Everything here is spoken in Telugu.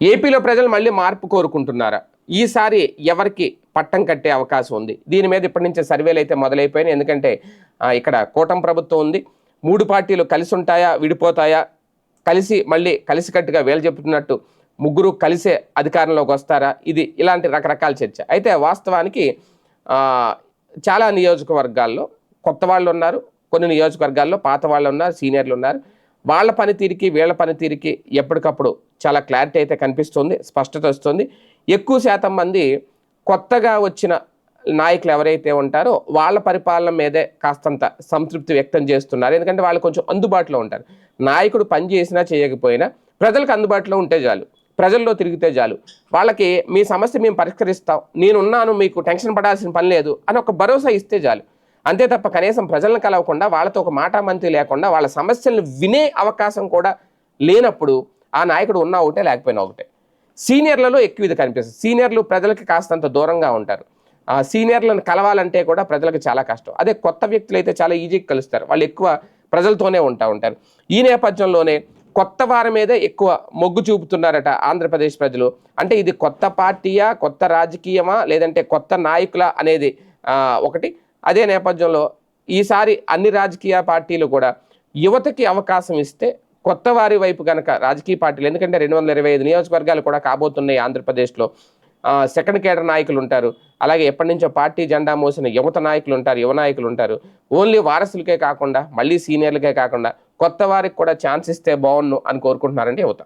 ఏపీలో ప్రజలు మళ్ళీ మార్పు కోరుకుంటున్నారా? ఈసారి ఎవరికి పట్టం కట్టే అవకాశం ఉంది? దీని మీద ఇప్పటి నుంచే సర్వేలు అయితే మొదలైపోయినాయి. ఎందుకంటే ఇక్కడ కూటమి ప్రభుత్వం ఉంది. మూడు పార్టీలు కలిసి ఉంటాయా విడిపోతాయా? కలిసి మళ్ళీ కలిసికట్టుగా వేలు చెబుతున్నట్టు ముగ్గురు కలిసే అధికారంలోకి వస్తారా? ఇది ఇలాంటి రకరకాల చర్చ. అయితే వాస్తవానికి చాలా నియోజకవర్గాల్లో కొత్త వాళ్ళు ఉన్నారు కొన్ని నియోజకవర్గాల్లో పాత వాళ్ళు ఉన్నారు సీనియర్లు ఉన్నారు. వాళ్ళ పనితీరుకి వీళ్ళ పనితీరుకి ఎప్పటికప్పుడు చాలా క్లారిటీ అయితే కనిపిస్తుంది స్పష్టత వస్తుంది. ఎక్కువ శాతం మంది కొత్తగా వచ్చిన నాయకులు ఎవరైతే ఉంటారో వాళ్ళ పరిపాలన మీదే కాస్తంత సంతృప్తి వ్యక్తం చేస్తున్నారు. ఎందుకంటే వాళ్ళు కొంచెం అందుబాటులో ఉంటారు. నాయకుడు పని చేసినా చేయకపోయినా ప్రజలకు అందుబాటులో ఉంటే చాలు ప్రజల్లో తిరిగితే చాలు. వాళ్ళకి మీ సమస్య మేము పరిష్కరిస్తాం నేనున్నాను మీకు టెన్షన్ పడాల్సిన పని లేదు అని ఒక భరోసా ఇస్తే చాలు. అంతే తప్ప కనీసం ప్రజలను కలవకుండా వాళ్ళతో ఒక మాటామంతి లేకుండా వాళ్ళ సమస్యలను వినే అవకాశం కూడా లేనప్పుడు ఆ నాయకుడు ఉన్నా ఒకటే లేకపోయినా ఒకటే. సీనియర్లలో ఎక్కువ ఇది కనిపిస్తుంది. సీనియర్లు ప్రజలకి కాస్తంత దూరంగా ఉంటారు. ఆ సీనియర్లను కలవాలంటే కూడా ప్రజలకు చాలా కష్టం. అదే కొత్త వ్యక్తులు అయితే చాలా ఈజీగా కలుస్తారు. వాళ్ళు ఎక్కువ ప్రజలతోనే ఉంటా ఉంటారు. ఈ నేపథ్యంలోనే కొత్త వారి మీదే ఎక్కువ మొగ్గు చూపుతున్నారట ఆంధ్రప్రదేశ్ ప్రజలు. అంటే ఇది కొత్త పార్టీయా కొత్త రాజకీయమా లేదంటే కొత్త నాయకుల అనేది ఒకటి. అదే నేపథ్యంలో ఈసారి అన్ని రాజకీయ పార్టీలు కూడా యువతకి అవకాశం ఇస్తే కొత్త వారి వైపు కనుక రాజకీయ పార్టీలు ఎందుకంటే రెండు వందల ఇరవై ఐదు నియోజకవర్గాలు కూడా కాబోతున్నాయి ఆంధ్రప్రదేశ్లో. సెకండ్ కేడర్ నాయకులు ఉంటారు. అలాగే ఎప్పటి నుంచో పార్టీ జెండా మోసిన యువత నాయకులు ఉంటారు యువ నాయకులు ఉంటారు. ఓన్లీ వారసులకే కాకుండా మళ్ళీ సీనియర్లకే కాకుండా కొత్త వారికి కూడా ఛాన్స్ ఇస్తే బాగుండు అని కోరుకుంటున్నారండి యువత.